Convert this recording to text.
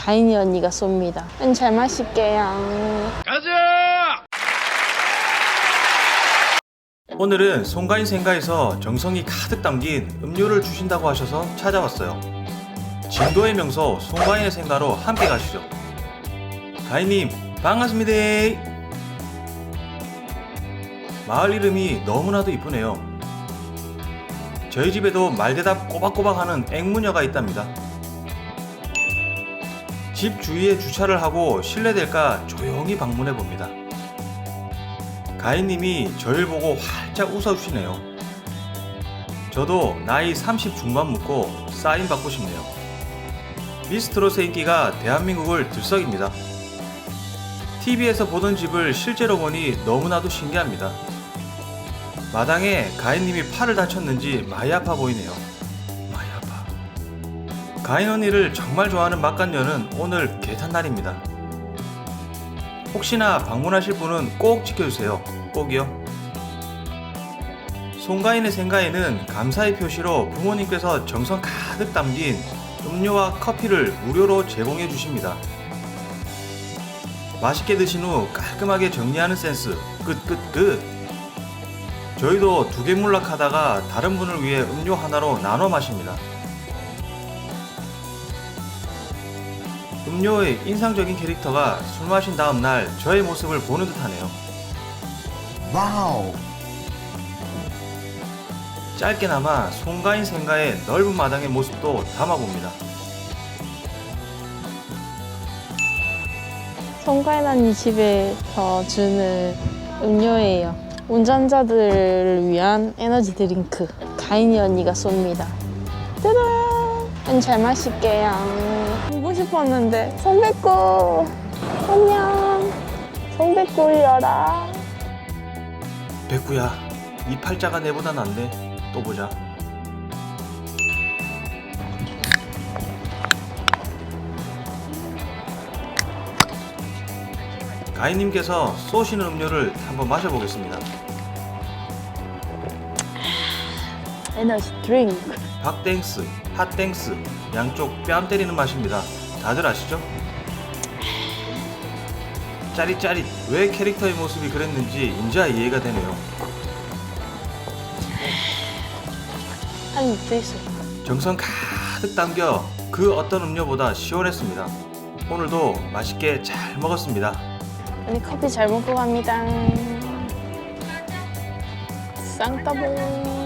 가인이 언니가 쏩니다. 음, 잘 마실게요. 오늘은 송가인 생가에서 정성이 가득 담긴 음료를 주신다고 하셔서 찾아왔어요. 진도의 명소 송가인의 생가로 함께 가시죠. 가인님 반갑습니다. 마을 이름이 너무나도 이쁘네요. 저희 집에도 말대답 꼬박꼬박하는 앵무녀가 있답니다. 집 주위에 주차를 하고 실례될까 조용히 방문해 봅니다. 가인님이 저를 보고 활짝 웃어주시네요. 저도 나이 30 중반 묻고 사인 받고 싶네요. 미스트롯의 인기가 대한민국을 들썩입니다. TV에서 보던 집을 실제로 보니 너무나도 신기합니다. 마당에 가인님이 팔을 다쳤는지 많이 아파 보이네요. 가인 언니를 정말 좋아하는 막간녀는 오늘 개탄 날입니다. 혹시나 방문하실 분은 꼭 지켜주세요. 꼭이요. 송가인의 생가에는 감사의 표시로 부모님께서 정성 가득 담긴 음료와 커피를 무료로 제공해 주십니다. 맛있게 드신 후 깔끔하게 정리하는 센스 끝끝 끝. 저희도 두 개 물락하다가 다른 분을 위해 음료 하나로 나눠 마십니다. 음료의 인상적인 캐릭터가 술 마신 다음 날 저의 모습을 보는 듯하네요. 와우. 짧게나마 송가인 생가의 넓은 마당의 모습도 담아봅니다. 송가인 언니 집에서 주는 음료예요. 운전자들을 위한 에너지 드링크. 가인이 언니가 쏩니다. 음, 잘 마실게요. 보고 싶었는데. 송백구! 안녕. 송백구 울려라. 백구야, 이 팔자가 내보다 낫네. 또 보자. 가인님께서 쏘시는 음료를 한번 마셔보겠습니다. 에너지 드링크. 박땡스, 핫땡스, 양쪽 뺨 때리는 맛입니다. 다들 아시죠? 짜릿짜릿 왜 캐릭터의 모습이 그랬는지 인자 이해가 되네요. 한입 드세요. 정성 가득 담겨 그 어떤 음료보다 시원했습니다. 오늘도 맛있게 잘 먹었습니다. 언니 커피 잘 먹고 갑니다. 쌍따봉.